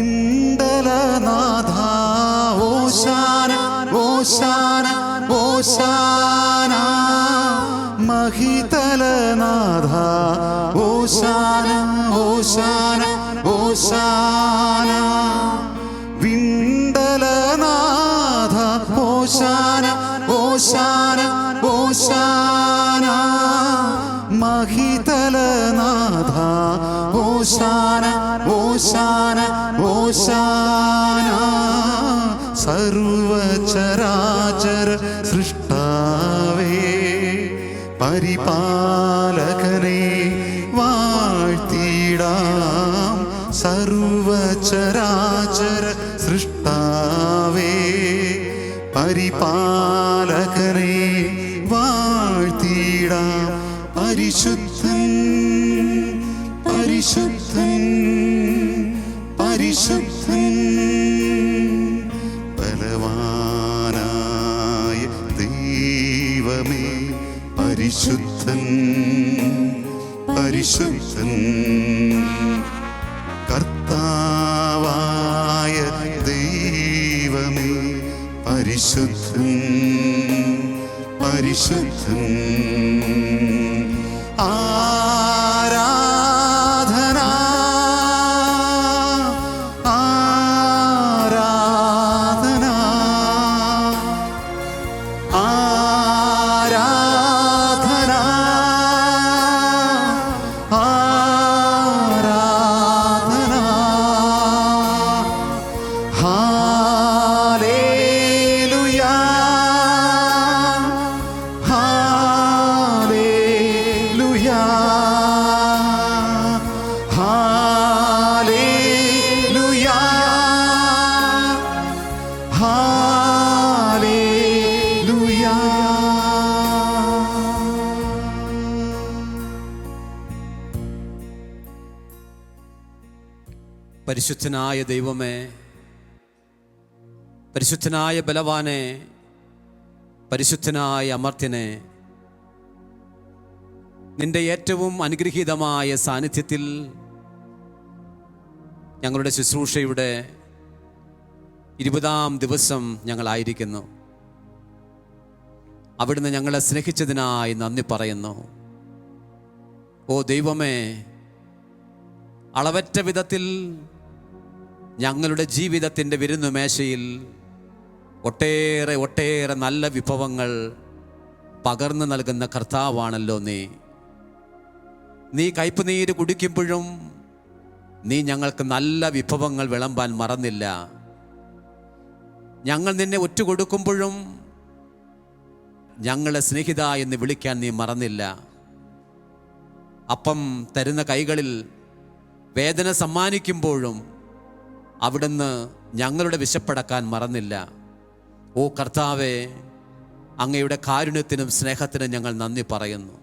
പിണ്ടലനാഥ ഓശാന ഓശാന ഓശാന. മഹിതലനാഥ ഓശാന ഓശാന ഓശാന. പരിപാലകനെ വാഴ്ത്തിടാം സർവചരാചര സൃഷ്ടാവേ പരിപാലകനെ വാഴ്ത്തിടാം പരിശുദ്ധൻ പരിശുദ്ധൻ പരിശുദ്ധൻ പരിശുദ്ധനായ ദൈവമേ പരിശുദ്ധനായ ബലവാനെ പരിശുദ്ധനായ അമർത്യനെ നിന്റെ ഏറ്റവും അനുഗ്രഹീതമായ സാന്നിധ്യത്തിൽ ഞങ്ങളുടെ ശുശ്രൂഷയുടെ ഇരുപതാം ദിവസം ഞങ്ങളായിരിക്കുന്നു. അവിടുന്ന് ഞങ്ങളെ സ്നേഹിച്ചതിനായി നന്ദി പറയുന്നു. ഓ ദൈവമേ അളവറ്റ വിധത്തിൽ ഞങ്ങളുടെ ജീവിതത്തിന്റെ വിരുന്നുമേശയിൽ ഒട്ടേറെ ഒട്ടേറെ നല്ല വിഭവങ്ങൾ പകർന്നു നൽകുന്ന കർത്താവാണല്ലോ നീ. നീ കയ്പുനീര് കുടിക്കുമ്പോഴും നീ ഞങ്ങൾക്ക് നല്ല വിഭവങ്ങൾ വിളമ്പാൻ മറന്നില്ല. ഞങ്ങൾ നിന്നെ ഒറ്റുകൊടുക്കുമ്പോഴും ഞങ്ങളെ സ്നേഹിത എന്ന് വിളിക്കാൻ നീ മറന്നില്ല. അപ്പം തരുന്ന കൈകളിൽ വേദന സമ്മാനിക്കുമ്പോഴും അവിടുന്ന് ഞങ്ങളുടെ വിശപ്പടക്കാൻ മറന്നില്ല. ഓ കർത്താവെ അങ്ങയുടെ കാരുണ്യത്തിനും സ്നേഹത്തിനും ഞങ്ങൾ നന്ദി പറയുന്നു.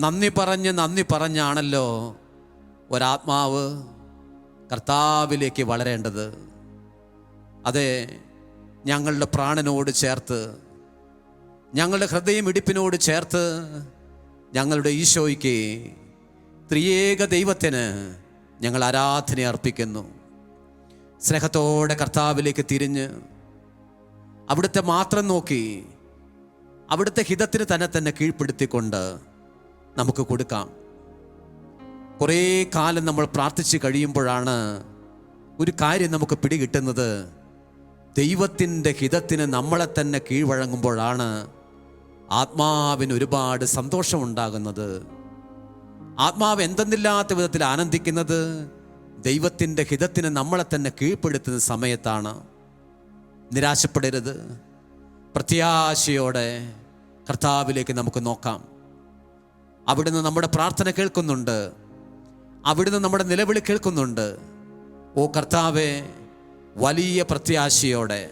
നന്ദി പറഞ്ഞ് നന്ദി പറഞ്ഞാണല്ലോ ഒരാത്മാവ് കർത്താവിലേക്ക് വളരേണ്ടത്. അതെ ഞങ്ങളുടെ പ്രാണനോട് ചേർത്ത് ഞങ്ങളുടെ ഹൃദയം ഇടിപ്പിനോട് ചേർത്ത് ഞങ്ങളുടെ ഈശോയ്ക്ക് ത്രിയേക ദൈവത്തിന് ഞങ്ങൾ ആരാധന അർപ്പിക്കുന്നു. സ്നേഹത്തോടെ കർത്താവിലേക്ക് തിരിഞ്ഞ് അവിടുത്തെ മാത്രം നോക്കി അവിടുത്തെ ഹിതത്തിന് തന്നെ തന്നെ കീഴ്പ്പെടുത്തിക്കൊണ്ട് നമുക്ക് കൊടുക്കാം. കുറേ കാലം നമ്മൾ പ്രാർത്ഥിച്ച് കഴിയുമ്പോഴാണ് ഒരു കാര്യം നമുക്ക് പിടികിട്ടുന്നത്. ദൈവത്തിന്റെ ഹിതത്തിന് നമ്മളെ തന്നെ കീഴ്വഴങ്ങുമ്പോഴാണ് ആത്മാവിന് ഒരുപാട് സന്തോഷമുണ്ടാകുന്നത്. ആത്മാവ് എന്തെന്നില്ലാത്ത വിധത്തിൽ ആനന്ദിക്കുന്നത് ദൈവത്തിന്റെ ഹിതത്തിന് നമ്മളെ തന്നെ കീഴ്പ്പെടുത്തുന്ന സമയത്താണ്. നിരാശപ്പെടരുത്. പ്രത്യാശയോടെ കർത്താവിലേക്ക് നമുക്ക് നോക്കാം. അവിടുന്ന് നമ്മുടെ പ്രാർത്ഥന കേൾക്കുന്നുണ്ട്. അവിടുന്ന് നമ്മുടെ നിലവിളി കേൾക്കുന്നുണ്ട്. ഓ കർത്താവെ വലിയ പ്രത്യാശയോടെ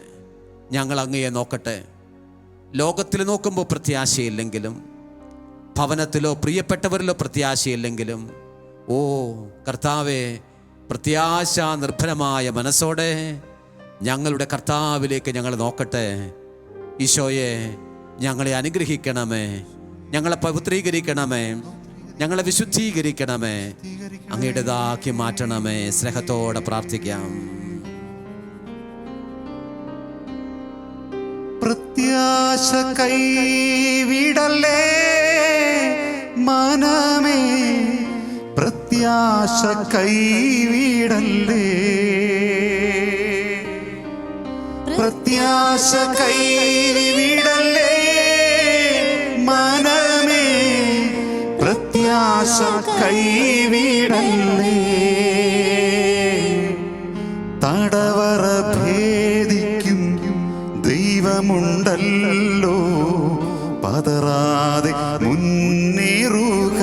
ഞങ്ങൾ അങ്ങയെ നോക്കട്ടെ. ലോകത്തിൽ നോക്കുമ്പോൾ പ്രത്യാശയില്ലെങ്കിലും ഭവനത്തിലോ പ്രിയപ്പെട്ടവരിലോ പ്രത്യാശയില്ലെങ്കിലും ഓ കർത്താവെ പ്രത്യാശ നിർഭരമായ മനസ്സോടെ ഞങ്ങളുടെ കർത്താവിലേക്ക് ഞങ്ങൾ നോക്കട്ടെ. ഈശോയെ ഞങ്ങളെ അനുഗ്രഹിക്കണമേ. ഞങ്ങളെ പവിത്രീകരിക്കണമേ. ഞങ്ങളെ വിശുദ്ധീകരിക്കണമേ. അങ്ങയുടേതാക്കി മാറ്റണമേ. സ്നേഹത്തോടെ പ്രാർത്ഥിക്കാം. പ്രത്യാശ കൈവിടല്ലേ? മനമേ പ്രത്യാശ കൈവിടല്ലേ? പ്രത്യാശ കൈവിടല്ലേ? മനമേ പ്രത്യാശ കൈവിടല്ലേ? തടവറ ദൈവമുണ്ടല്ലോ പതറാതെ മുന്നേറുക.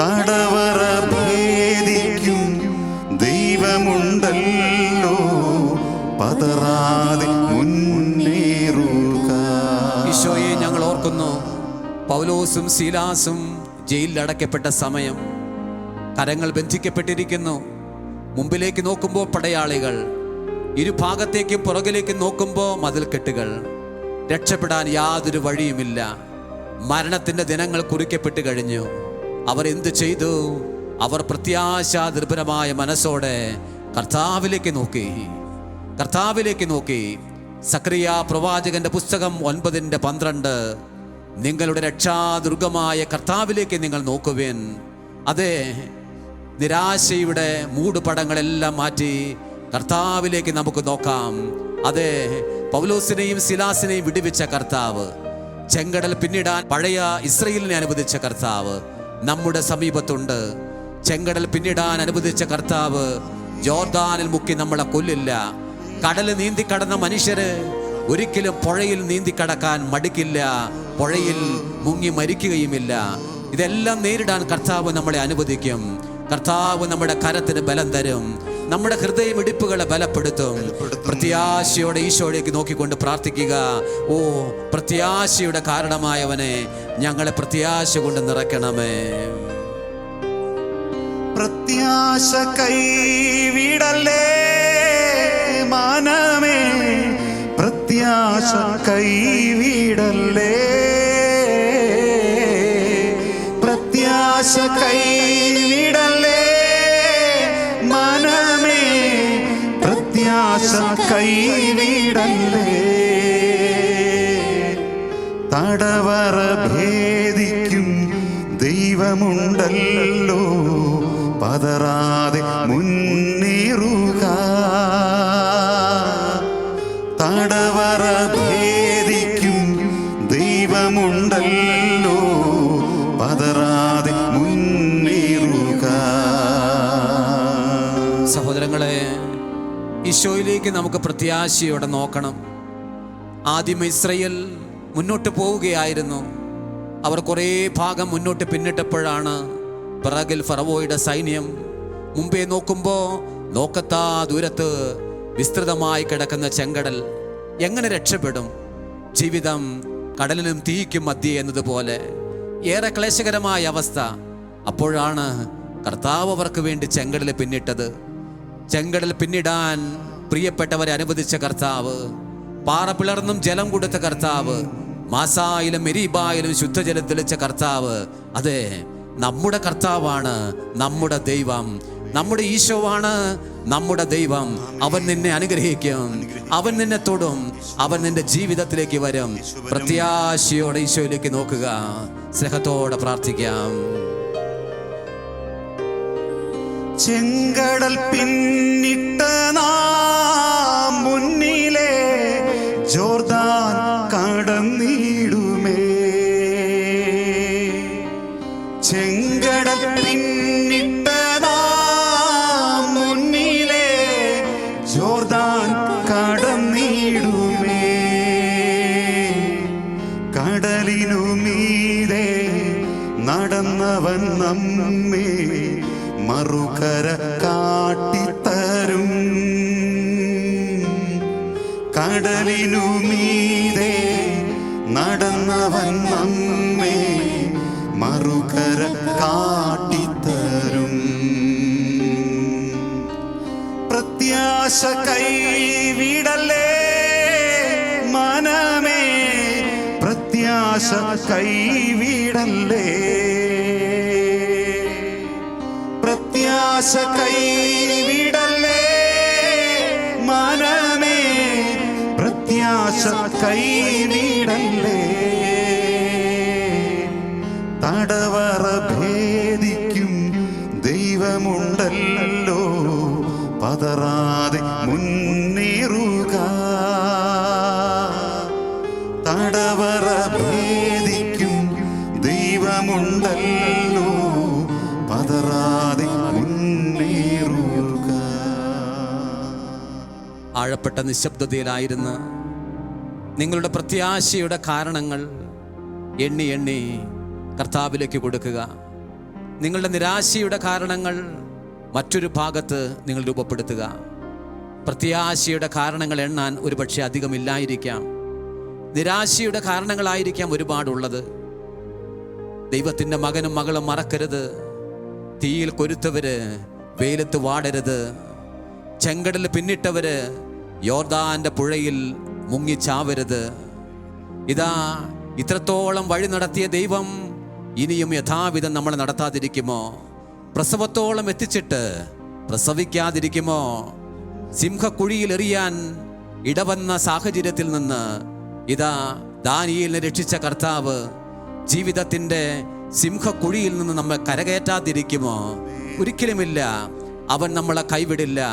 തടവറ ഭേദിക്കും ദൈവമുണ്ടല്ലോ. പതറാതെ മുന്നേറുക. ഈശോയെ ഞങ്ങൾ ഓർക്കുന്നു. പൗലോസും ശീലാസും ജയിലിൽ അടയ്ക്കപ്പെട്ട സമയം. കരങ്ങൾ ബന്ധിക്കപ്പെട്ടിരിക്കുന്നു. മുമ്പിലേക്ക് നോക്കുമ്പോൾ പടയാളികൾ. ഇരുഭാഗത്തേക്കും പുറകിലേക്ക് നോക്കുമ്പോൾ മതിൽക്കെട്ടുകൾ. രക്ഷപ്പെടാൻ യാതൊരു വഴിയുമില്ല. മരണത്തിന്റെ ദിനങ്ങൾ കുറിക്കപ്പെട്ട് കഴിഞ്ഞു. അവർ എന്തു ചെയ്തു? അവർ പ്രത്യാശാനിർഭരമായ മനസ്സോടെ കർത്താവിലേക്ക് നോക്കി. കർത്താവിലേക്ക് നോക്കി. സക്രിയ പ്രവാചകന്റെ പുസ്തകം ഒൻപതിന്റെ പന്ത്രണ്ട്. നിങ്ങളുടെ രക്ഷാദുർഗമായ കർത്താവിലേക്ക് നിങ്ങൾ നോക്കുവേൻ. അതെ നിരാശയുടെ മൂടുപടങ്ങളെല്ലാം മാറ്റി കർത്താവിലേക്ക് നമുക്ക് നോക്കാം. അതെ പൗലോസിനെയും സിലാസിനെയും വിടുവിച്ച കർത്താവ്. ചെങ്കടൽ പിന്നിടാൻ പഴയ ഇസ്രയേലിനെ അനുവദിച്ച കർത്താവ്. നമ്മുടെ സമീപത്തുണ്ട്. ചെങ്കടൽ പിന്നിടാൻ അനുവദിച്ച കർത്താവ്. ജോർദാനിൽ മുക്കി നമ്മളെ കൊല്ലില്ല. കടൽ നീന്തി കടന്ന മനുഷ്യര് ഒരിക്കലും പുഴയിൽ നീന്തി കടക്കാൻ മടിക്കില്ല. പുഴയിൽ മുങ്ങി മരിക്കുകയുമില്ല. ഇതെല്ലാം നേരിടാൻ കർത്താവ് നമ്മളെ അനുവദിക്കും. കർത്താവ് നമ്മുടെ കരത്തിന് ബലം തരും. നമ്മുടെ ഹൃദയം ഇടിപ്പുകളെ ബലപ്പെടുത്തും. പ്രത്യാശയോടെ ഈശോയിലേക്ക് നോക്കിക്കൊണ്ട് പ്രാർത്ഥിക്കുക. ഓ പ്രത്യാശയുടെ കാരണമായവനെ ഞങ്ങളെ പ്രത്യാശ കൊണ്ട് നിറയ്ക്കണമേ. പ്രത്യാശ കൈവിടല്ലേ മാനമേ? പ്രത്യാശ കൈവിടല്ലേ പ്രത്യാശ കൈവിടല്ലേ പ്രത്യാശ കൈവിടല്ലേ തടവറ ഭേദിക്കും ദൈവമുണ്ടല്ലോ. പതറാതെ ഈശോയിലേക്ക് നമുക്ക് പ്രത്യാശയോടെ നോക്കണം. ആദ്യം ഇസ്രയേൽ മുന്നോട്ട് പോവുകയായിരുന്നു. അവർ കുറേ ഭാഗം മുന്നോട്ട് പിന്നിട്ടപ്പോഴാണ് പിറകിൽ ഫറവോയുടെ സൈന്യം മുമ്പേ നോക്കുമ്പോൾ നോക്കത്താ ദൂരത്ത് വിസ്തൃതമായി കിടക്കുന്ന ചെങ്കടൽ എങ്ങനെ രക്ഷപ്പെടും? ജീവിതം കടലിനും തീയ്ക്കും മധ്യേ എന്നതുപോലെ ഏറെ ക്ലേശകരമായ അവസ്ഥ. അപ്പോഴാണ് കർത്താവ് അവർക്ക് വേണ്ടി ചെങ്കടൽ പിന്നിട്ടത്. ചെങ്കടൽ പിന്നിടാൻ പ്രിയപ്പെട്ടവരെ അനുവദിച്ച കർത്താവ് പാറ പിളർന്നും ജലം കൊടുത്ത കർത്താവ് മാസായിലും മെരീബായിലും ശുദ്ധജലം തെളിച്ച കർത്താവ് അതെ നമ്മുടെ കർത്താവാണ് നമ്മുടെ ദൈവം. നമ്മുടെ ഈശോവാണ് നമ്മുടെ ദൈവം. അവൻ നിന്നെ അനുഗ്രഹിക്കും അവൻ നിന്നെ തൊടും അവൻ നിന്റെ ജീവിതത്തിലേക്ക് വരും. പ്രത്യാശയോടെ ഈശോയിലേക്ക് നോക്കുക സ്നേഹത്തോടെ പ്രാർത്ഥിക്കാം. ചെങ്കടൽ പിന്നിട്ട നാം മുന്നിലെ ജോർദാൻ കടന്നിടുമേ. ചെങ്കടൽ പിന്നിട്ട് നാം മുന്നിലെ ജോർദാൻ കടന്നിടുമേ. കടലിനു മീതെ നടന്നവൻ നമ്മെ മറുകര കാട്ടിത്തരും. കടലിനു മീതെ നടന്നവൻ നമ്മെ മറുകര കാട്ടിത്തരും. പ്രത്യാശ കൈവിടല്ലേ മനമേ? പ്രത്യാശ കൈവിടല്ലേ? പ്രത്യാശ കൈവിടല്ലേ മനമേ പ്രത്യാശ കൈവിടല്ലേ തടവറ ആഴപ്പെട്ട നിശബ്ദതയിലായിരുന്ന് നിങ്ങളുടെ പ്രത്യാശയുടെ കാരണങ്ങൾ എണ്ണി എണ്ണി കർത്താവിലേക്ക് കൊടുക്കുക. നിങ്ങളുടെ നിരാശയുടെ കാരണങ്ങൾ മറ്റൊരു ഭാഗത്ത് നിങ്ങൾ രൂപപ്പെടുത്തുക. പ്രത്യാശയുടെ കാരണങ്ങൾ എണ്ണാൻ ഒരുപക്ഷെ അധികമില്ലായിരിക്കാം. നിരാശയുടെ കാരണങ്ങളായിരിക്കാം ഒരുപാടുള്ളത്. ദൈവത്തിന്റെ മകനും മകളും മറക്കരുത്. തീയിൽ കൊരുത്തവര് വെയിലത്ത് വാടരുത്. ചെങ്കടൽ പിന്നിട്ടവര് യോർദാന്റെ പുഴയിൽ മുങ്ങിച്ചാവരുത് ഇതാ ഇത്രത്തോളം വഴി നടത്തിയ ദൈവം ഇനിയും യഥാവിധം നമ്മളെ നടത്താതിരിക്കുമോ? പ്രസവത്തോളം എത്തിച്ചിട്ട് പ്രസവിക്കാതിരിക്കുമോ? സിംഹക്കുഴിയിൽ എറിയാൻ ഇടവന്ന സാഹചര്യത്തിൽ നിന്ന് ഇതാ ദാനിയേലിനെ രക്ഷിച്ച കർത്താവ് ജീവിതത്തിന്റെ സിംഹക്കുഴിയിൽ നിന്ന് നമ്മെ കരകയറ്റാതിരിക്കുമോ? ഒരിക്കലുമില്ല. അവൻ നമ്മളെ കൈവിടില്ല.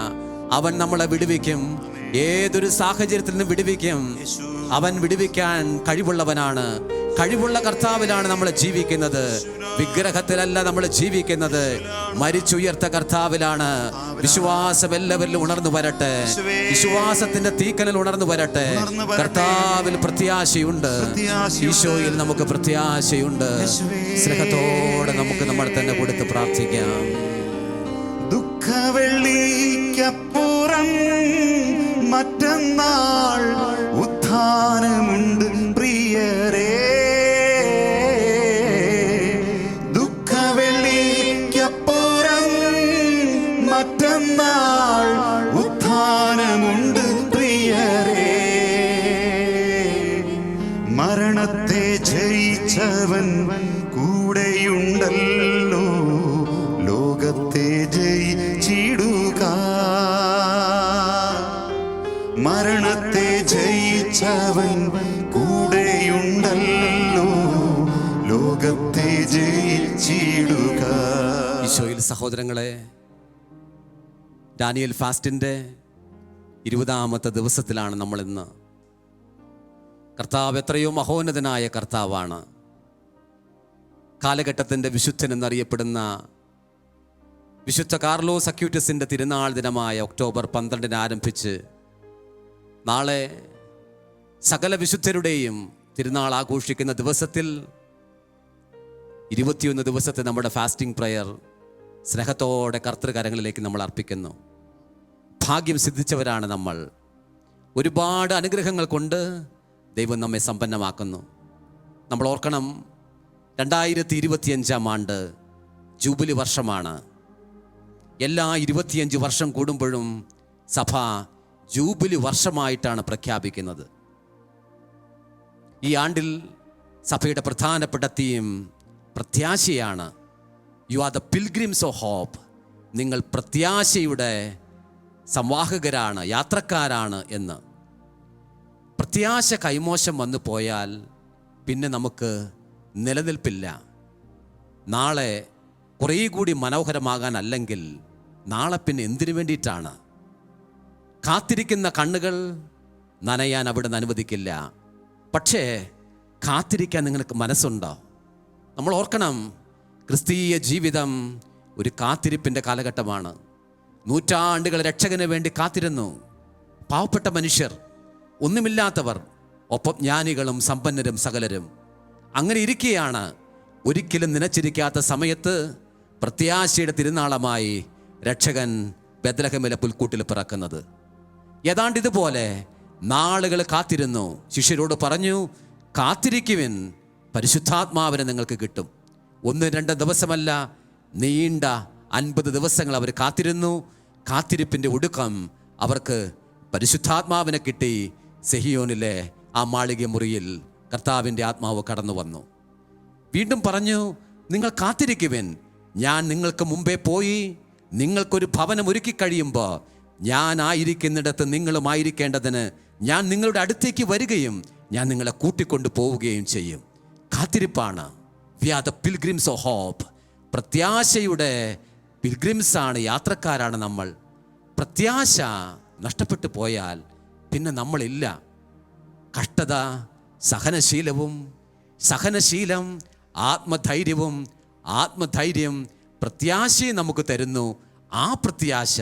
അവൻ നമ്മളെ വിടുവിക്കും. ഏതൊരു സാഹചര്യത്തിൽ നിന്ന് വിടുവിക്കും? അവൻ വിടുവിക്കാൻ കഴിവുള്ളവനാണ്. കഴിവുള്ള കർത്താവിലാണ് നമ്മൾ ജീവിക്കുന്നത്. വിഗ്രഹത്തിലല്ല നമ്മൾ ജീവിക്കുന്നത്. മരിച്ചുയർത്ത കർത്താവിലാണ്. വിശ്വാസം എല്ലാവരിലും ഉണർന്നു വരട്ടെ. വിശ്വാസത്തിന്റെ തീക്കനൽ ഉണർന്നു വരട്ടെ. കർത്താവിൽ പ്രത്യാശയുണ്ട്. ഈശോയിൽ നമുക്ക് പ്രത്യാശയുണ്ട്. സ്നേഹത്തോടെ നമുക്ക് നമ്മൾ തന്നെ കൊടുത്ത് പ്രാർത്ഥിക്കാം. ദുഃഖവെള്ളിക്കപ്പുറം മറ്റന്നാൾ ഉത്ഥാനമുണ്ട് പ്രിയരേ. സഹോദരങ്ങളെ ഡാനിയൽ ഫാസ്റ്റിന്റെ ഇരുപതാമത്തെ ദിവസത്തിലാണ് നമ്മൾ ഇന്ന് കർത്താവ് എത്രയോ മഹോന്നതനായ കർത്താവാണ്. കാലഘട്ടത്തിന്റെ വിശുദ്ധൻ എന്നറിയപ്പെടുന്ന വിശുദ്ധ കാർലോസ് അക്യൂറ്റസിന്റെ തിരുനാൾ ദിനമായ ഒക്ടോബർ പന്ത്രണ്ടിന് ആരംഭിച്ച് നാളെ സകല വിശുദ്ധരുടെയും തിരുനാൾ ആഘോഷിക്കുന്ന ദിവസത്തിൽ ഇരുപത്തിയൊന്ന് ദിവസത്തെ നമ്മുടെ ഫാസ്റ്റിംഗ് പ്രയർ സ്നേഹത്തോടെ കർത്തൃകരങ്ങളിലേക്ക് നമ്മൾ അർപ്പിക്കുന്നു. ഭാഗ്യം സിദ്ധിച്ചവരാണ് നമ്മൾ. ഒരുപാട് അനുഗ്രഹങ്ങൾ കൊണ്ട് ദൈവം നമ്മെ സമ്പന്നമാക്കുന്നു. നമ്മൾ ഓർക്കണം രണ്ടായിരത്തി ഇരുപത്തിയഞ്ചാം ആണ്ട് ജൂബിലി വർഷമാണ്. എല്ലാ ഇരുപത്തിയഞ്ച് വർഷം കൂടുമ്പോഴും സഭ ജൂബിലി വർഷമായിട്ടാണ് പ്രഖ്യാപിക്കുന്നത്. ഈ ആണ്ടിൽ സഭയുടെ പ്രധാനപ്പെട്ട theme പ്രത്യാശയാണ്. You are the pilgrims of hope നിങ്ങൾ പ്രത്യാശയുടെ സംവാഹകരാണ് യാത്രക്കാരാണ് എന്ന്. പ്രത്യാശ കൈമോശം വന്നു പോയാൽ പിന്നെ നമുക്ക് നിലനിൽപ്പില്ല. നാളെ കുറേ കൂടി മനോഹരമാകാൻ അല്ലെങ്കിൽ നാളെ പിന്നെ എന്തിനു വേണ്ടിയിട്ടാണ്? കാത്തിരിക്കുന്ന കണ്ണുകൾ നനയാൻ അവിടുന്ന് അനുവദിക്കില്ല. പക്ഷേ കാത്തിരിക്കാൻ നിങ്ങൾക്ക് മനസ്സുണ്ടോ? നമ്മൾ ഓർക്കണം ക്രിസ്തീയ ജീവിതം ഒരു കാത്തിരിപ്പിന്റെ കാലഘട്ടമാണ്. നൂറ്റാണ്ടുകൾ രക്ഷകന് വേണ്ടി കാത്തിരുന്നു. പാവപ്പെട്ട മനുഷ്യർ ഒന്നുമില്ലാത്തവർ ഒപ്പം ജ്ഞാനികളും സമ്പന്നരും സകലരും. അങ്ങനെ ഇരിക്കുകയാണ് ഒരിക്കലും നനച്ചിരിക്കാത്ത സമയത്ത് പ്രത്യാശയുടെ തിരുനാളമായി രക്ഷകൻ ബദ്ലഹമിലെ പുൽക്കൂട്ടിൽ പിറക്കുന്നത്. ഏതാണ്ട് ഇതുപോലെ നാളുകൾ കാത്തിരുന്നു. ശിഷ്യരോട് പറഞ്ഞു കാത്തിരിക്കുവിൻ പരിശുദ്ധാത്മാവിനെ നിങ്ങൾക്ക് കിട്ടും. ഒന്ന് രണ്ട് ദിവസമല്ല നീണ്ട അൻപത് ദിവസങ്ങൾ അവർ കാത്തിരുന്നു. കാത്തിരിപ്പിന്റെ ഒടുക്കം അവർക്ക് പരിശുദ്ധാത്മാവിനെ കിട്ടി സെഹിയോനിലെ ആ മാളിക മുറിയിൽ. കർത്താവിന്റെ ആത്മാവ് കടന്നു വന്നു. വീണ്ടും പറഞ്ഞു നിങ്ങൾ കാത്തിരിക്കുവൻ. ഞാൻ നിങ്ങൾക്ക് മുമ്പേ പോയി. നിങ്ങൾക്കൊരു ഭവനം ഒരുക്കി കഴിയുമ്പോൾ ഞാൻ ആയിരിക്കുന്നിടത്ത് നിങ്ങളുമായിരിക്കേണ്ടതിന് ഞാൻ നിങ്ങളുടെ അടുത്തേക്ക് വരികയും ഞാൻ നിങ്ങളെ കൂട്ടിക്കൊണ്ടു പോവുകയും ചെയ്യും. കാത്തിരിപ്പാണ്. We are the pilgrims of hope പ്രത്യാശയുടെ പിൽഗ്രിംസാണ് യാത്രക്കാരാണ് നമ്മൾ. പ്രത്യാശ നഷ്ടപ്പെട്ടു പോയാൽ പിന്നെ നമ്മളില്ല. കഷ്ടത സഹനശീലവും സഹനശീലം ആത്മധൈര്യവും ആത്മധൈര്യം പ്രത്യാശയെ നമുക്ക് തരുന്നു. ആ പ്രത്യാശ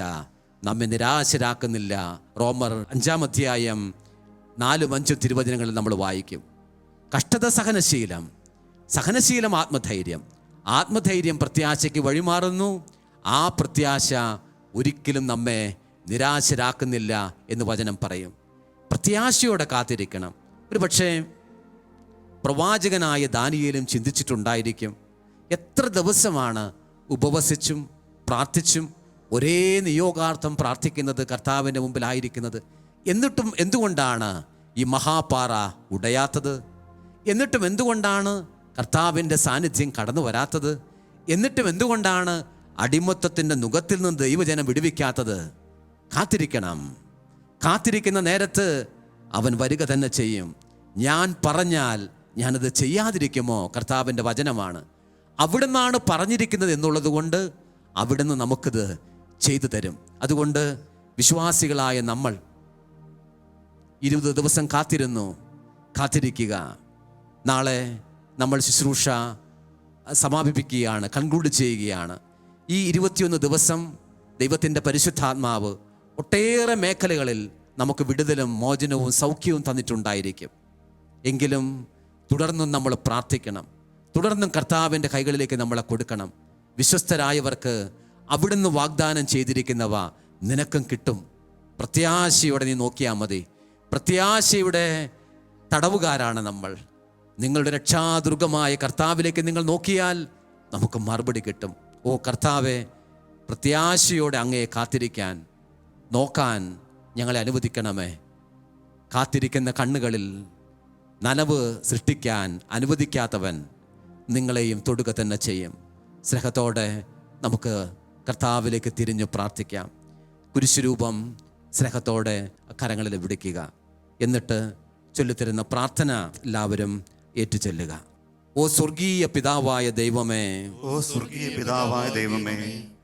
നമ്മെ നിരാശരാക്കുന്നില്ല. റോമർ അഞ്ചാം അധ്യായം നാലും അഞ്ചും തിരുവചനങ്ങളിൽ നമ്മൾ വായിക്കും. കഷ്ടത സഹനശീലം. സഹനശീലം ആത്മധൈര്യം. ആത്മധൈര്യം പ്രത്യാശയ്ക്ക് വഴിമാറുന്നു. ആ പ്രത്യാശ ഒരിക്കലും നമ്മെ നിരാശരാക്കുന്നില്ല എന്ന് വചനം പറയും. പ്രത്യാശയോടെ കാത്തിരിക്കണം. ഒരു പക്ഷേ പ്രവാചകനായ ദാനിയേലും ചിന്തിച്ചിട്ടുണ്ടായിരിക്കും എത്ര ദിവസമാണ് ഉപവസിച്ചും പ്രാർത്ഥിച്ചും ഒരേ നിയോഗാർത്ഥം പ്രാർത്ഥിക്കുന്നത് കർത്താവിന്റെ മുമ്പിലായിരിക്കുന്നത്? എന്നിട്ടും എന്തുകൊണ്ടാണ് ഈ മഹാപാറ ഉടയാത്തത്? എന്നിട്ടും എന്തുകൊണ്ടാണ് കർത്താവിന്റെ സാന്നിധ്യം കടന്നു വരാത്തത്? എന്നിട്ടും എന്തുകൊണ്ടാണ് അടിമത്തത്തിന്റെ നുഖത്തിൽ നിന്ന് ദൈവജനം വിടുവിക്കാത്തത്? കാത്തിരിക്കണം. കാത്തിരിക്കുന്ന നേരത്ത് അവൻ വരിക തന്നെ ചെയ്യും. ഞാൻ പറഞ്ഞാൽ ഞാനത് ചെയ്യാതിരിക്കുമോ? കർത്താവിന്റെ വചനമാണ്. അവിടുന്നാണ് പറഞ്ഞിരിക്കുന്നത് എന്നുള്ളത് കൊണ്ട് അവിടുന്ന് നമുക്കിത് ചെയ്തു തരും. അതുകൊണ്ട് വിശ്വാസികളായ നമ്മൾ ഇരുപത് ദിവസം കാത്തിരുന്നു. കാത്തിരിക്കുക. നാളെ നമ്മൾ ശുശ്രൂഷ സമാപിപ്പിക്കുകയാണ് കൺക്ലൂഡ് ചെയ്യുകയാണ്. ഈ ഇരുപത്തിയൊന്ന് ദിവസം ദൈവത്തിന്റെ പരിശുദ്ധാത്മാവ് ഒട്ടേറെ മേഖലകളിൽ നമുക്ക് വിടുതലും മോചനവും സൗഖ്യവും തന്നിട്ടുണ്ടായിരിക്കും. എങ്കിലും തുടർന്നും നമ്മൾ പ്രാർത്ഥിക്കണം. തുടർന്നും കർത്താവിന്റെ കൈകളിലേക്ക് നമ്മളെ കൊടുക്കണം. വിശ്വസ്തരായവർക്ക് അവിടുന്ന് വാഗ്ദാനം ചെയ്തിരിക്കുന്നവ നിനക്കും കിട്ടും. പ്രത്യാശയോടെ നീ നോക്കിയാൽ മതി. പ്രത്യാശയുടെ തടവുകാരാണ് നമ്മൾ. നിങ്ങളുടെ രക്ഷാദുർഗമായ കർത്താവിലേക്ക് നിങ്ങൾ നോക്കിയാൽ നമുക്ക് മറുപടി കിട്ടും. ഓ കർത്താവെ പ്രത്യാശയോടെ അങ്ങയെ കാത്തിരിക്കാൻ നോക്കാൻ ഞങ്ങളെ അനുവദിക്കണമേ. കാത്തിരിക്കുന്ന കണ്ണുകളിൽ നനവ് സൃഷ്ടിക്കാൻ അനുവദിക്കാത്തവൻ നിങ്ങളെയും തൊടുക തന്നെ ചെയ്യും. സ്നേഹത്തോടെ നമുക്ക് കർത്താവിലേക്ക് തിരിഞ്ഞു പ്രാർത്ഥിക്കാം. കുരിശുരൂപം സ്നേഹത്തോടെ കരങ്ങളിൽ വിടിക്കുക. എന്നിട്ട് ചൊല്ലിത്തരുന്ന പ്രാർത്ഥന എല്ലാവരും ഏറ്റുചൊല്ലുക ഓ സ്വർഗീയ പിതാവായ ദൈവമേ. ഓ സ്വർഗീയ പിതാവായ ദൈവമേ.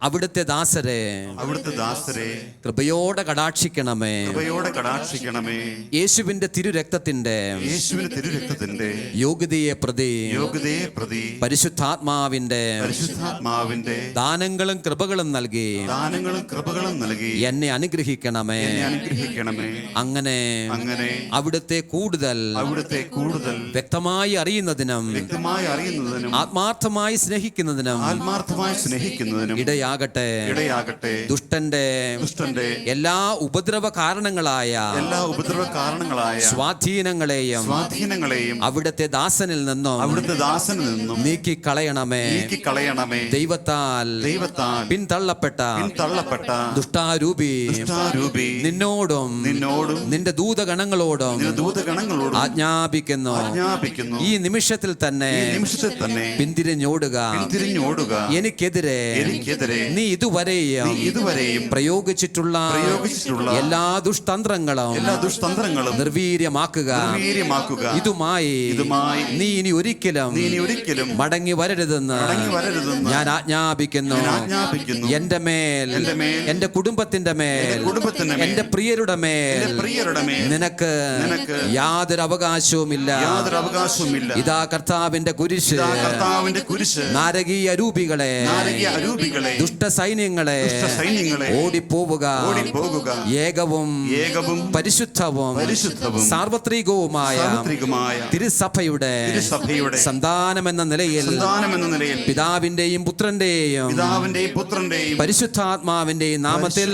അവിടുത്തെ ദാസരെ. അവിടുത്തെ ദാസരെ. കൃപയോടെ കടാക്ഷിക്കണമേ. കൃപയോടെ കടാക്ഷിക്കണമേ. യേശുവിന്റെ തിരുരക്തത്തിന്റെ യേശുവിന് തിരുരക്തത്തിന്റെ യോഗ്യതയെ പ്രതി. യോഗ്യതയെ പ്രതി. പരിശുദ്ധാത്മാവിന്റെ പരിശുദ്ധാത്മാവിന്റെ ദാനങ്ങളും കൃപകളും നൽകി. ദാനങ്ങളും കൃപകളും നൽകി. എന്നെ അനുഗ്രഹിക്കണമേ. അനുഗ്രഹിക്കണമേ. അങ്ങനെ. അങ്ങനെ. അവിടുത്തെ കൂടുതൽ. അവിടുത്തെ കൂടുതൽ. വ്യക്തമായി അറിയുന്നതിനും. വ്യക്തമായി അറിയുന്നതിനും. ആത്മാർത്ഥമായി സ്നേഹിക്കുന്നതിനും. ആത്മാർത്ഥമായി സ്നേഹിക്കുന്നതിനും. ഇടയാകട്ടെ. ഇടയാകട്ടെ. ദുഷ്ടന്റെ ദുഷ്ടന്റെ എല്ലാ ഉപദ്രവ കാരണങ്ങളായ എല്ലാ ഉപദ്രവ കാരണങ്ങളായ സ്വാധീനങ്ങളെയും സ്വാധീനങ്ങളെയും അവിടുത്തെ ദാസനിൽ നിന്നും അവിടുത്തെ ദാസനിൽ നിന്നും നീക്കി കളയണമേ നീക്കി കളയണമേ ദൈവത്താൽ ദൈവത്താൽ പിന്തള്ളപ്പെട്ട പിന്തള്ളപ്പെട്ട ദുഷ്ടാരൂപി ദുഷ്ടാരൂപി നിന്നോടും നിന്നോടും നിന്റെ ദൂതഗണങ്ങളോടും ദൂതഗണങ്ങളോടും ആജ്ഞാപിക്കുന്നു. ആജ്ഞാപിക്കുന്നു. ഈ നിമിഷത്തിൽ തന്നെ ഈ നിമിഷത്തിൽ തന്നെ പിന്തിരിഞ്ഞോടുക. പിന്തിരിഞ്ഞോടുക. എനിക്കെതിരെ എനിക്കെതിരെ നീ ഇതുവരെയും ഇതുവരെയും പ്രയോഗിച്ചിട്ടുള്ള പ്രയോഗിച്ചിട്ടുള്ള എല്ലാ ദുഷ്തന്ത്രങ്ങളും എല്ലാ ദുഷ്തന്ത്രങ്ങളും നിർവീര്യമാക്കുക. നിർവീര്യമാക്കുക. ഇതുമായി ഇതുമായി നീ ഇനി ഒരിക്കലും നീ ഇനി ഒരിക്കലും മടങ്ങി വരരുതെന്ന് മടങ്ങി വരരുതെന്ന് ഞാൻ ആജ്ഞാപിക്കുന്നു. ആജ്ഞാപിക്കുന്നു. എന്റെ മേൽ എന്റെ മേൽ, എന്റെ കുടുംബത്തിന്റെ മേൽ കുടുംബത്തിന്റെ എന്റെ പ്രിയരുടെ മേൽ പ്രിയരുടെ മേൽ നിനക്ക് നിനക്ക് യാതൊരു അവകാശവുമില്ല. യാതൊരു അവകാശവുമില്ല. ഇതാ കർത്താവിന്റെ കുരിശ്. കർത്താവിന്റെ കുരിശ്. നാരകീയ രൂപികളെ നാരകീയ അരൂപികളെ. ദുഷ്ട സൈന്യങ്ങളെ സൈന്യങ്ങളെ ഓടിപ്പോവുക. ഏകവും ഏകവും പരിശുദ്ധവും പരിശുദ്ധവും സാർവത്രികവുമായ തിരുസഭയുടെ തിരുസഭയുടെ സന്താനം എന്ന നിലയിൽ പിതാവിന്റെയും പുത്രന്റെയും പിതാവിന്റെയും പുത്രന്റെയും പരിശുദ്ധാത്മാവിന്റെയും നാമത്തിൽ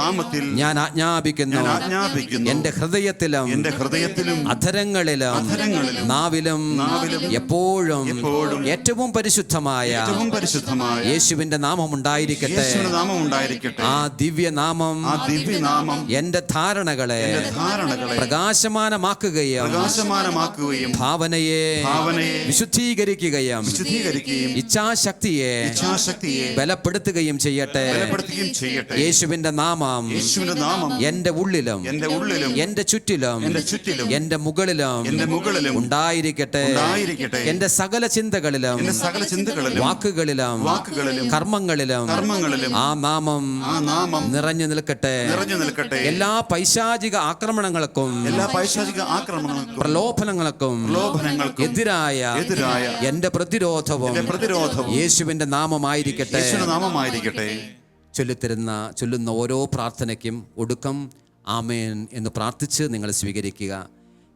നാമത്തിൽ ഞാൻ ആജ്ഞാപിക്കുന്നു. എന്റെ ഹൃദയത്തിലും എന്റെ ഹൃദയത്തിലും അധരങ്ങളിലും അധരങ്ങളിലും നാവിലും നാവിലും എപ്പോഴും എപ്പോഴും ഏറ്റവും പരിശുദ്ധമായ ഏറ്റവും പരിശുദ്ധമായ യേശുവിന്റെ നാമം ഉണ്ടായിരിക്കട്ടെ. യേശുവിന്റെ നാമം ഉണ്ടായിരിക്കട്ടെ. ആ ദിവ്യനാമം ആ ദിവ്യനാമം എന്റെ ധാരണകളെ ധാരണകളെ പ്രകാശമാനമാക്കുകയും പ്രകാശമാനമാക്കുകയും ഭാവനയെ ഭാവനയെ വിശുദ്ധീകരിക്കുകയും വിശുദ്ധീകരിക്കുകയും ഇച്ഛാശക്തിയെ ഇച്ഛാശക്തിയെ ബലപ്പെടുത്തുകയും ചെയ്യട്ടെ. ബലപ്പെടുത്തുകയും ചെയ്യട്ടെ. യേശുവിന്റെ നാമം യേശുവിന്റെ നാമം എന്റെ ഉള്ളിലും എന്റെ ഉള്ളിലും എന്റെ ചുറ്റിലും എന്റെ ചുറ്റിലും എന്റെ മുകളിലും എന്റെ മുകളിലും ഉണ്ടായിരിക്കട്ടെ. ഉണ്ടായിരിക്കട്ടെ. എന്റെ സകല ചിന്തകളിലും എന്റെ സകല ചിന്തകളിലും വാക്കുകളിലും വാക്കുകളിലും കർമ്മങ്ങളിലും കർമ്മങ്ങളിലും ആ നാമം ആ നാമം നിറഞ്ഞു നിൽക്കട്ടെ. നിറഞ്ഞു നിൽക്കട്ടെ. എല്ലാ പൈശാചിക ആക്രമണങ്ങൾക്കും എല്ലാ പൈശാചിക ആക്രമണങ്ങൾക്കും പ്രലോഭനങ്ങൾക്കും പ്രലോഭനങ്ങൾക്കും എതിരായ എതിരായ എന്റെ പ്രതിരോധവും എന്റെ പ്രതിരോധവും യേശുവിന്റെ നാമമായിരിക്കട്ടെ. യേശുവിന്റെ നാമമായിരിക്കട്ടെ. ചൊല്ലിത്തരുന്ന ചൊല്ലുന്ന ഓരോ പ്രാർത്ഥനയ്ക്കും ഒടുക്കം ആമേൻ എന്ന് പ്രാർത്ഥിച്ച് നിങ്ങൾ സ്വീകരിക്കുക.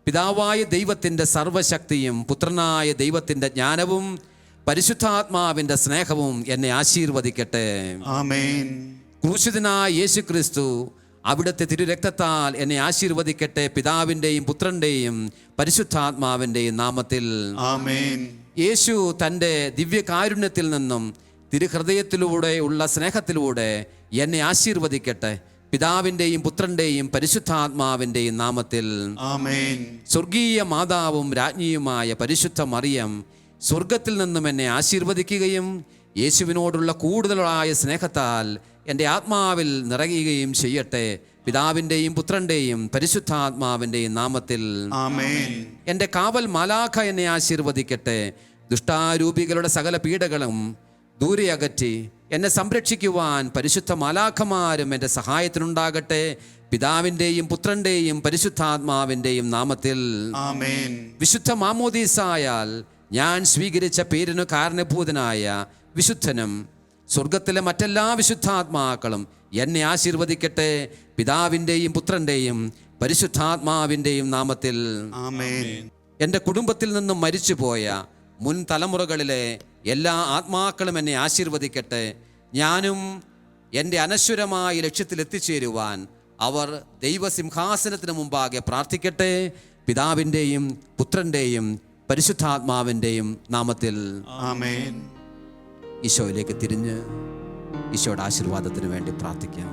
പിതാവായ ദൈവത്തിന്റെ സർവശക്തിയും പുത്രനായ ദൈവത്തിന്റെ ജ്ഞാനവും പരിശുദ്ധാത്മാവിന്റെ സ്നേഹവും എന്നെ ആശീർവദിക്കട്ടെ. ആമേൻ. ക്രൂശിതനായ യേശു ക്രിസ്തു അവിടുത്തെ തിരുരക്തത്താൽ എന്നെ ആശീർവദിക്കട്ടെ. പിതാവിന്റെയും പുത്രന്റെയും പരിശുദ്ധാത്മാവിന്റെയും നാമത്തിൽ. ആമേൻ. യേശു തന്റെ ദിവ്യകാരുണ്യത്തിൽ നിന്നും തിരുഹൃദയത്തിലൂടെ ഉള്ള സ്നേഹത്തിലൂടെ എന്നെ ആശീർവദിക്കട്ടെ. പിതാവിന്റെയും പുത്രന്റെയും പരിശുദ്ധാത്മാവിന്റെയും നാമത്തിൽ. ആമേൻ. സ്വർഗീയ മാതാവും രാജ്ഞിയുമായ പരിശുദ്ധ മറിയം സ്വർഗത്തിൽ നിന്നും എന്നെ ആശീർവദിക്കുകയും യേശുവിനോടുള്ള കൂടുതലായ സ്നേഹത്താൽ എന്റെ ആത്മാവിൽ നിറയുകയും ചെയ്യട്ടെ. പിതാവിന്റെയും പുത്രന്റെയും പരിശുദ്ധാത്മാവിന്റെയും നാമത്തിൽ എന്റെ കാവൽ മാലാഖ എന്നെ ആശീർവദിക്കട്ടെ. ദുഷ്ടാരൂപികളുടെ സകല പീഡകളും ദൂരെ അകറ്റി എന്നെ സംരക്ഷിക്കുവാൻ പരിശുദ്ധ മാലാഖമാരും എന്റെ സഹായത്തിനുണ്ടാകട്ടെ. പിതാവിന്റെയും പുത്രന്റെയും പരിശുദ്ധാത്മാവിന്റെയും നാമത്തിൽ വിശുദ്ധ മാമോദീസായാൽ ഞാൻ സ്വീകരിച്ച പേരിനു കാരണഭൂതനായ വിശുദ്ധനും സ്വർഗത്തിലെ മറ്റെല്ലാ വിശുദ്ധാത്മാക്കളും എന്നെ ആശീർവദിക്കട്ടെ പിതാവിന്റെയും പുത്രന്റെയും പരിശുദ്ധാത്മാവിന്റെയും നാമത്തിൽ. എന്റെ കുടുംബത്തിൽ നിന്നും മരിച്ചുപോയ മുൻ തലമുറകളിലെ എല്ലാ ആത്മാക്കളും എന്നെ ആശീർവദിക്കട്ടെ. ഞാനും എന്റെ അനശ്വരമായ ലക്ഷ്യത്തിൽ എത്തിച്ചേരുവാൻ അവർ ദൈവസിംഹാസനത്തിന് മുമ്പാകെ പ്രാർത്ഥിക്കട്ടെ പിതാവിന്റെയും പുത്രന്റെയും പരിശുദ്ധാത്മാവിന്റെയും നാമത്തിൽ ആമേൻ. ഈശോയിലേക്ക് തിരിഞ്ഞ് ഈശോയുടെ ആശീർവാദത്തിന് വേണ്ടി പ്രാർത്ഥിക്കാം.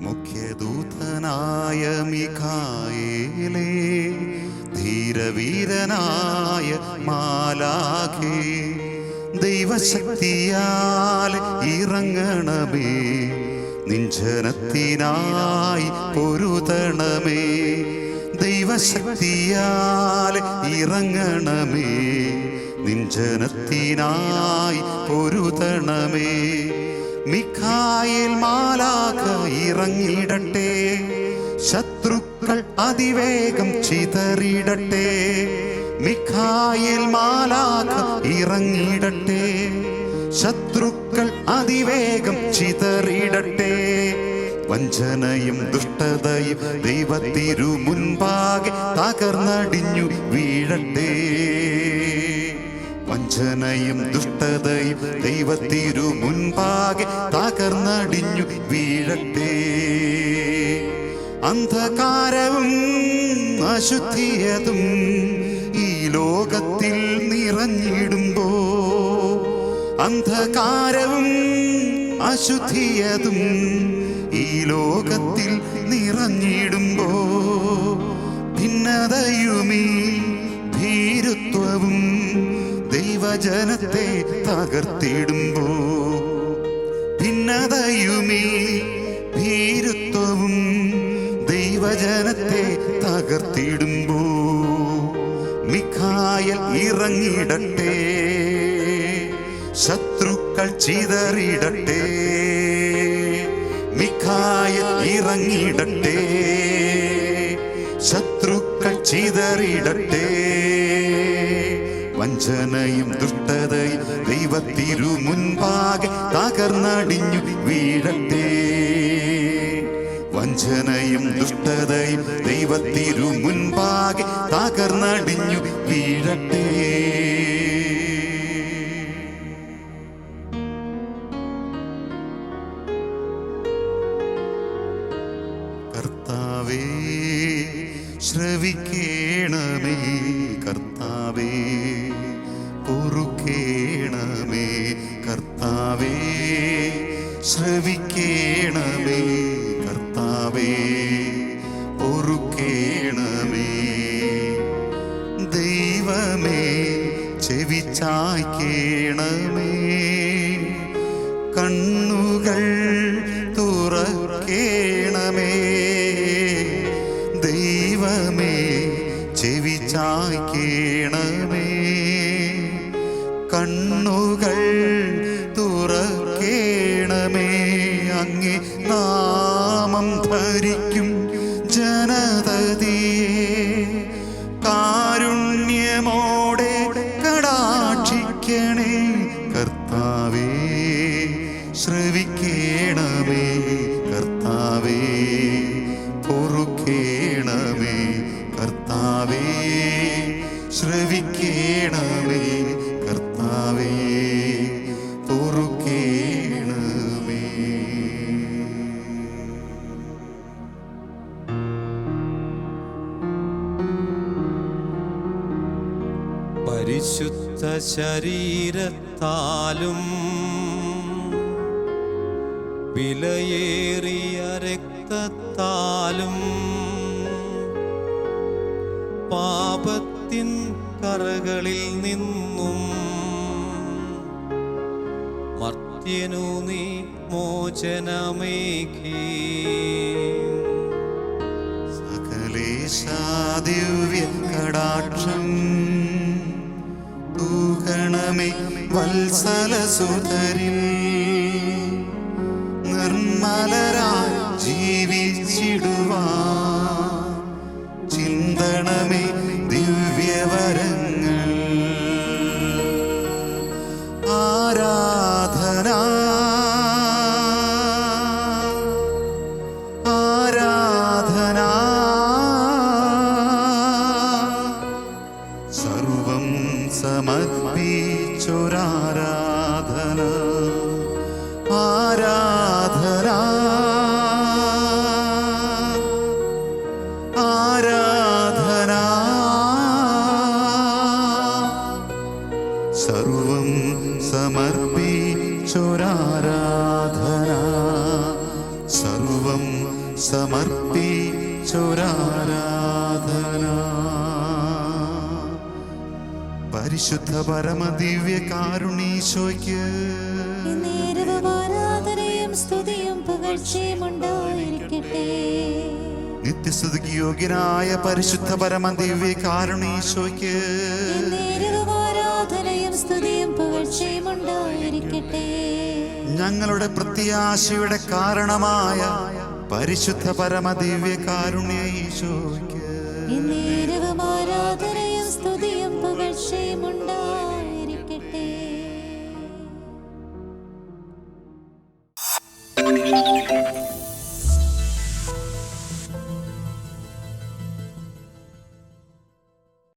മുഖ്യദൂതനായ മിഖായേലേ ധീരവീരനായ മാലാഖേ ദൈവശക്തിയാൽ ഇറങ്ങണമേ നിഞ്ചനത്തിനായി പൊരുതണമേ ദൈവശക്തിയാൽ ഇറങ്ങണമേ. നിഞ്ചനത്തിനായി പൊരുതണമേ. മിഖായിൽ മാലാഖ ഇറങ്ങിടട്ടെ. ശത്രുക്കൾ അതിവേഗം ചിതറിടട്ടെ. മിഖായിൽ മാലാഖ ഇറങ്ങിടട്ടെ. ശത്രുക്കൾ അതിവേഗം ചിതറിടട്ടെ. വഞ്ചനയും ദുഷ്ടതയും ദൈവത്തിരു മുൻപാകെ തകർന്നടിഞ്ഞു വീഴട്ടെ. വഞ്ചനയും ദുഷ്ടതയും ദൈവത്തിരു മുൻപാകെ തകർന്നടിഞ്ഞു വീഴട്ടെ. അന്ധകാരവും അശുദ്ധിയതും ഈ ലോകത്തിൽ നിറഞ്ഞിടുമ്പോ അന്ധകാരവും അശുദ്ധിയതും ഈ ലോകത്തിൽ നിറഞ്ഞിടുമ്പോ ഭിന്നതയുമീ ഭീരുത്വവും ദൈവജനത്തെ തകർത്തിടുമ്പോ ഭിന്നതയുമീ ഭീരുത്വവും ദൈവജനത്തെ തകർത്തിടുമ്പോ മിഖായൽ ഇറങ്ങിടട്ടെ ശത്രുക്കൾ ചിതറിടട്ടെ മിഖായൽ ഇറങ്ങിടട്ടെ ശത്രുക്കൾ ചിതറിടട്ടെ. വഞ്ചനയും ദുഷ്ടതയും ദൈവത്തിരു മുൻപാകെ തകർന്നടിഞ്ഞു വീഴട്ടെ. വഞ്ചനയും ദുഷ്ടതയും ദൈവത്തിരു മുൻപാകെ തകർന്നടിഞ്ഞു വീഴട്ടെ. ശരീരത്താലും വിലയേറിയ രക്തത്താലും പാപത്തിൻ കറകളിൽ നിന്നും മർത്യനു നീ മോചനമേകി. സകലേശാദിവ്യ കടാക്ഷം വത്സല വത്സലസുതരിൽ നിർമ്മലരായി ജീവിച്ചിടുവാ ചിന്തണമേ സമർപ്പിച്ചൊരാരാധന സർവം സമർപ്പിച്ചൊരാരാധന പരിശുദ്ധ പരമദിവ്യ കാരുണീശോയ്ക്ക് നേരവും ആരാധനയും സ്തുതിയും പുകഴ്ചയും ഉണ്ടായിരിക്കട്ടെ. നിത്യസ്തുതിക്ക് യോഗ്യനായ പരിശുദ്ധ പരമദിവ്യ കാരുണീശോയ്ക്ക് ഞങ്ങളുടെ പ്രത്യാശയുടെ കാരണമായ പരിശുദ്ധ പരമ ദിവ്യ കാരുണ്യ ആരാധനയും സ്തുതിയും പുകഴ്ചയും ഉണ്ടായി